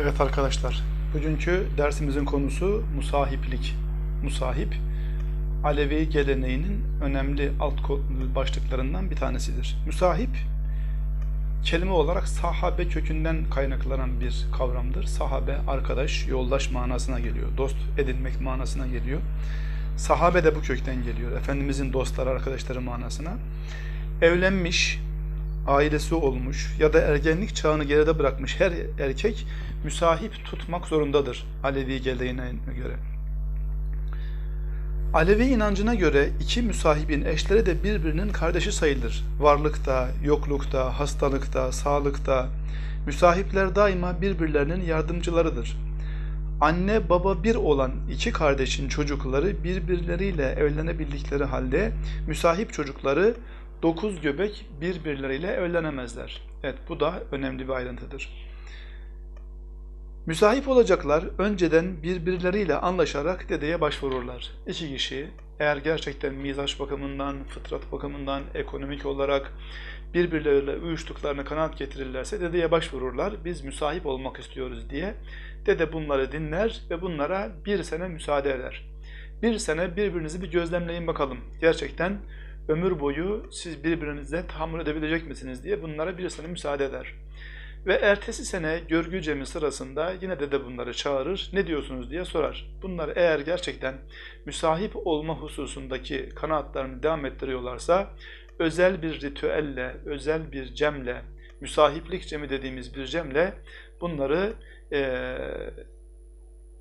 Evet arkadaşlar, bugünkü dersimizin konusu musahiplik. Musahip, Alevi geleneğinin önemli alt başlıklarından bir tanesidir. Müsahip, kelime olarak sahabe kökünden kaynaklanan bir kavramdır. Sahabe, arkadaş, yoldaş manasına geliyor. Dost edinmek manasına geliyor. Sahabe de bu kökten geliyor. Efendimizin dostları, arkadaşları manasına. Evlenmiş, ailesi olmuş ya da ergenlik çağını geride bırakmış her erkek müsahip tutmak zorundadır Alevi geleneğine göre. Alevi inancına göre iki müsahibin eşleri de birbirinin kardeşi sayılır. Varlıkta, yoklukta, hastalıkta, sağlıkta müsahipler daima birbirlerinin yardımcılarıdır. Anne baba bir olan iki kardeşin çocukları birbirleriyle evlenebildikleri halde müsahip çocukları dokuz göbek birbirleriyle evlenemezler. Evet bu da önemli bir ayrıntıdır. Müsahip olacaklar önceden birbirleriyle anlaşarak dedeye başvururlar. İki kişi eğer gerçekten mizaç bakımından, fıtrat bakımından, ekonomik olarak birbirleriyle uyuştuklarına kanaat getirirlerse dedeye başvururlar. Biz müsahip olmak istiyoruz diye. Dede bunları dinler ve bunlara bir sene müsaade eder. Bir sene birbirinizi bir gözlemleyin bakalım. Gerçekten ömür boyu siz birbirinize tahammül edebilecek misiniz diye bunlara bir sene müsaade eder. Ve ertesi sene görgü cemi sırasında yine dede bunları çağırır, ne diyorsunuz diye sorar. Bunlar eğer gerçekten müsahip olma hususundaki kanaatlarını devam ettiriyorlarsa, özel bir ritüelle, özel bir cemle, müsahiplik cemi dediğimiz bir cemle bunları e,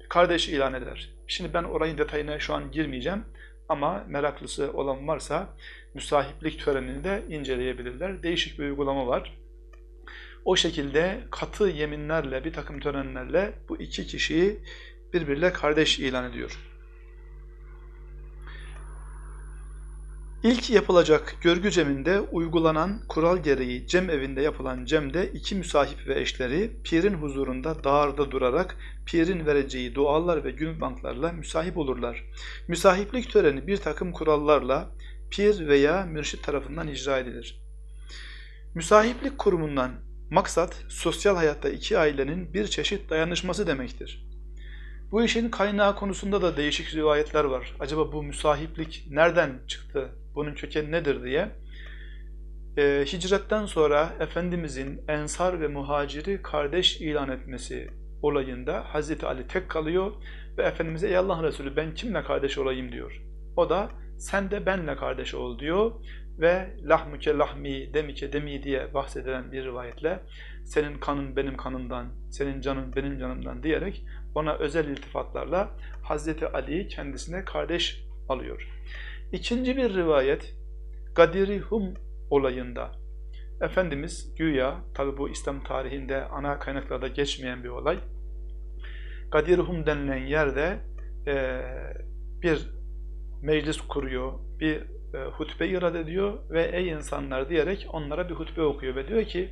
kardeş ilan eder. Şimdi ben orayın detayına şu an girmeyeceğim ama meraklısı olan varsa müsahiplik törenini de inceleyebilirler. Değişik bir uygulama var. O şekilde katı yeminlerle, bir takım törenlerle bu iki kişiyi birbiriyle kardeş ilan ediyor. İlk yapılacak görgü ceminde uygulanan kural gereği cem evinde yapılan cemde iki müsahip ve eşleri pirin huzurunda dağarda durarak pirin vereceği dualar ve gün banklarla müsahip olurlar. Müsahiplik töreni bir takım kurallarla pir veya mürşit tarafından icra edilir. Müsahiplik kurumundan maksat sosyal hayatta iki ailenin bir çeşit dayanışması demektir. Bu işin kaynağı konusunda da değişik rivayetler var. Acaba bu müsahiplik nereden çıktı, bunun kökeni nedir diye. Ee, hicretten sonra Efendimizin ensar ve muhaciri kardeş ilan etmesi olayında Hazreti Ali tek kalıyor ve Efendimiz'e ey Allah Resulü ben kimle kardeş olayım diyor. O da sen de benle kardeş ol diyor ve lahmuke lahmi demike demi diye bahsedilen bir rivayetle senin kanın benim kanımdan, senin canın benim canımdan diyerek ona özel iltifatlarla Hazreti Ali'yi kendisine kardeş alıyor. İkinci bir rivayet Gadiri Hum olayında Efendimiz güya, tabi bu İslam tarihinde ana kaynaklarda geçmeyen bir olay, Gadir Hum denilen yerde e, bir meclis kuruyor, bir e, hutbe irad ediyor ve ey insanlar diyerek onlara bir hutbe okuyor ve diyor ki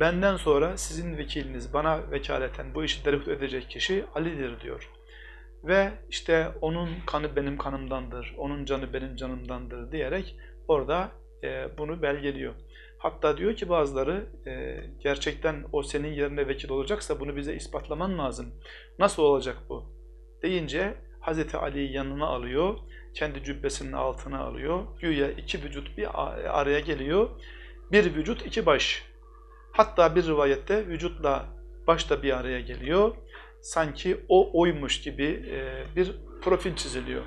benden sonra sizin vekiliniz bana vekaleten bu işi derhut edecek kişi Ali'dir diyor. Ve işte onun kanı benim kanımdandır, onun canı benim canımdandır diyerek orada e, bunu belgeliyor. Hatta diyor ki bazıları e, gerçekten o senin yerine vekil olacaksa bunu bize ispatlaman lazım. Nasıl olacak bu? Deyince Hazreti Ali'yi yanına alıyor, kendi cübbesinin altına alıyor. Güya iki vücut bir araya geliyor. Bir vücut iki baş. Hatta bir rivayette vücutla baş da bir araya geliyor. Sanki o oymuş gibi e, bir profil çiziliyor.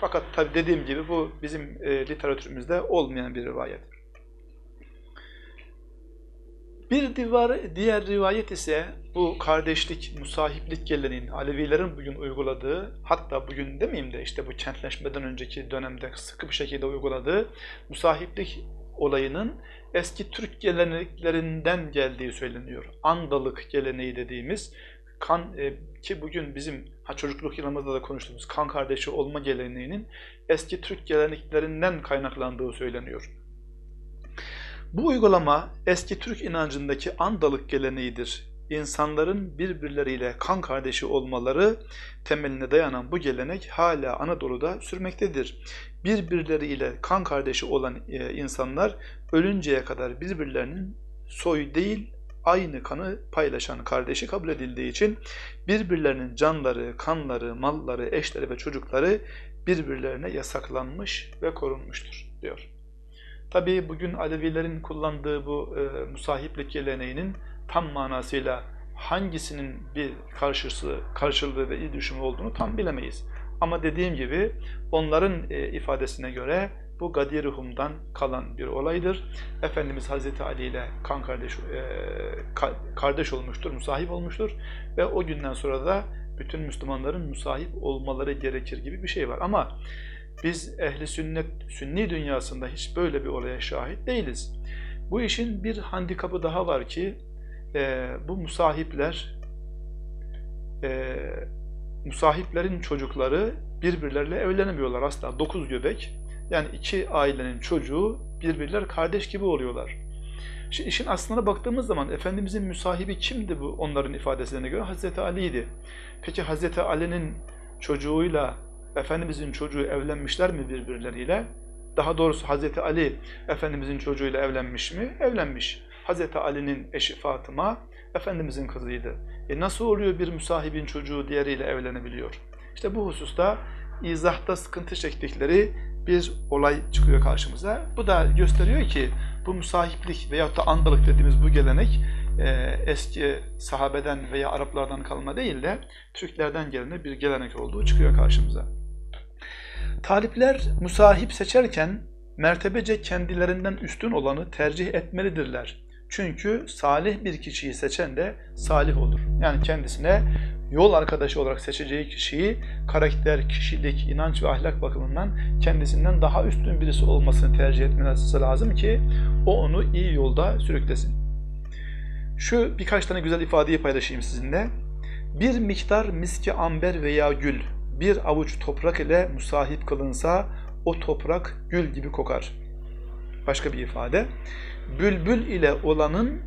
Fakat tabi dediğim gibi bu bizim e, literatürümüzde olmayan bir rivayet. Bir divar, diğer rivayet ise bu kardeşlik, musahiplik geleneğinin Alevilerin bugün uyguladığı, hatta bugün demeyeyim de işte bu kentleşmeden önceki dönemde sıkı bir şekilde uyguladığı musahiplik olayının eski Türk geleneklerinden geldiği söyleniyor. Andalık geleneği dediğimiz kan e, ki bugün bizim ha çocukluk yılımızda da konuştuğumuz kan kardeşi olma geleneğinin eski Türk geleneklerinden kaynaklandığı söyleniyor. Bu uygulama eski Türk inancındaki andalık geleneğidir. İnsanların birbirleriyle kan kardeşi olmaları temeline dayanan bu gelenek hala Anadolu'da sürmektedir. Birbirleriyle kan kardeşi olan e, insanlar ölünceye kadar birbirlerinin soy değil aynı kanı paylaşan kardeşi kabul edildiği için birbirlerinin canları, kanları, malları, eşleri ve çocukları birbirlerine yasaklanmış ve korunmuştur diyor. Tabii bugün Alevilerin kullandığı bu e, musahiplik geleneğinin tam manasıyla hangisinin bir karşısı, karşılığı ve ilişimi olduğunu tam bilemeyiz. Ama dediğim gibi onların e, ifadesine göre bu Gadir Rum'dan kalan bir olaydır. Efendimiz Hazreti Ali ile kan kardeş e, ka, kardeş olmuştur, musahip olmuştur ve o günden sonra da bütün Müslümanların musahip olmaları gerekir gibi bir şey var. Ama biz ehli sünnet, sünni dünyasında hiç böyle bir olaya şahit değiliz. Bu işin bir handikapı daha var ki e, bu musahipler e, musahiplerin çocukları birbirleriyle evlenemiyorlar asla. Dokuz göbek. Yani iki ailenin çocuğu birbirler kardeş gibi oluyorlar. Şimdi işin aslına baktığımız zaman Efendimizin müsahibi kimdi bu onların ifadelerine göre? Hazreti Ali'ydi. Peki Hazreti Ali'nin çocuğuyla Efendimizin çocuğu evlenmişler mi birbirleriyle? Daha doğrusu Hazreti Ali Efendimizin çocuğuyla evlenmiş mi? Evlenmiş. Hazreti Ali'nin eşi Fatıma Efendimizin kızıydı. E nasıl oluyor bir müsahibin çocuğu diğeriyle evlenebiliyor? İşte bu hususta izahta sıkıntı çektikleri bir olay çıkıyor karşımıza. Bu da gösteriyor ki bu musahiplik veyahut da andalık dediğimiz bu gelenek e, eski sahabeden veya Araplardan kalma değil de Türklerden gelene bir gelenek olduğu çıkıyor karşımıza. Talipler musahip seçerken mertebece kendilerinden üstün olanı tercih etmelidirler. Çünkü salih bir kişiyi seçen de salih olur. Yani kendisine yol arkadaşı olarak seçeceği kişiyi karakter, kişilik, inanç ve ahlak bakımından kendisinden daha üstün birisi olmasını tercih etmesi lazım ki o onu iyi yolda sürüklesin. Şu birkaç tane güzel ifadeyi paylaşayım sizinle. Bir miktar miski amber veya gül, bir avuç toprak ile musahip kılınsa o toprak gül gibi kokar. Başka bir ifade. Bülbül ile olanın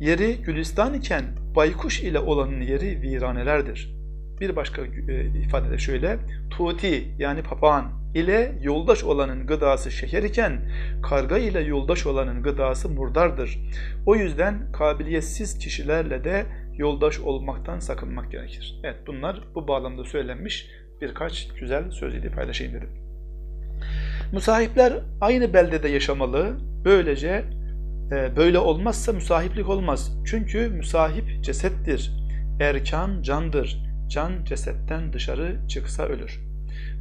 yeri gülistan iken baykuş ile olanın yeri viranelerdir. Bir başka e, ifade de şöyle. Tuti yani papağan ile yoldaş olanın gıdası şeker iken karga ile yoldaş olanın gıdası murdardır. O yüzden kabiliyetsiz kişilerle de yoldaş olmaktan sakınmak gerekir. Evet bunlar bu bağlamda söylenmiş birkaç güzel sözüyle paylaşayım dedim. Musahipler aynı beldede yaşamalı. Böylece e, böyle olmazsa musahiplik olmaz. Çünkü musahip cesettir. Erkan candır. Can cesetten dışarı çıksa ölür.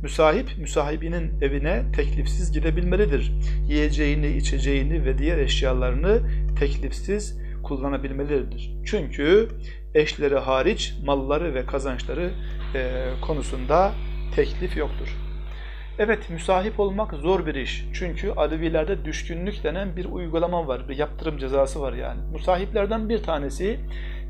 Müsahip, müsahibinin evine teklifsiz gidebilmelidir. Yiyeceğini, içeceğini ve diğer eşyalarını teklifsiz kullanabilmelidir. Çünkü eşleri hariç malları ve kazançları e, konusunda teklif yoktur. Evet, müsahip olmak zor bir iş. Çünkü Alevilerde düşkünlük denen bir uygulama var, bir yaptırım cezası var yani. Musahiplerden bir tanesi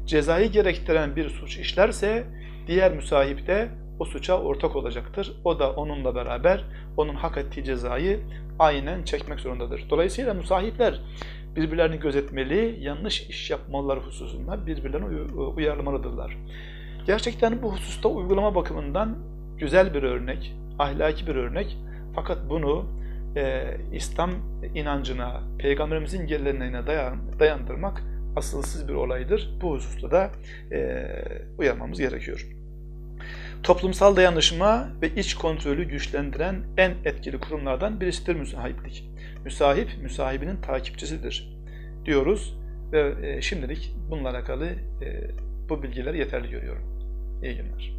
cezayı gerektiren bir suç işlerse diğer müsahip de o suça ortak olacaktır. O da onunla beraber onun hak ettiği cezayı aynen çekmek zorundadır. Dolayısıyla musahipler birbirlerini gözetmeli, yanlış iş yapmaları hususunda birbirlerini uyarlamalıdırlar. Gerçekten bu hususta uygulama bakımından güzel bir örnek, ahlaki bir örnek. Fakat bunu e, İslam inancına, Peygamberimizin geleneğine dayan, dayandırmak asılsız bir olaydır. Bu hususta da e, uyarmamız gerekiyor. Toplumsal dayanışma ve iç kontrolü güçlendiren en etkili kurumlardan birisidir müsahiplik. Müsahip, müsahibinin takipçisidir diyoruz ve e, şimdilik bununla alakalı e, bu bilgileri yeterli görüyorum. İyi günler.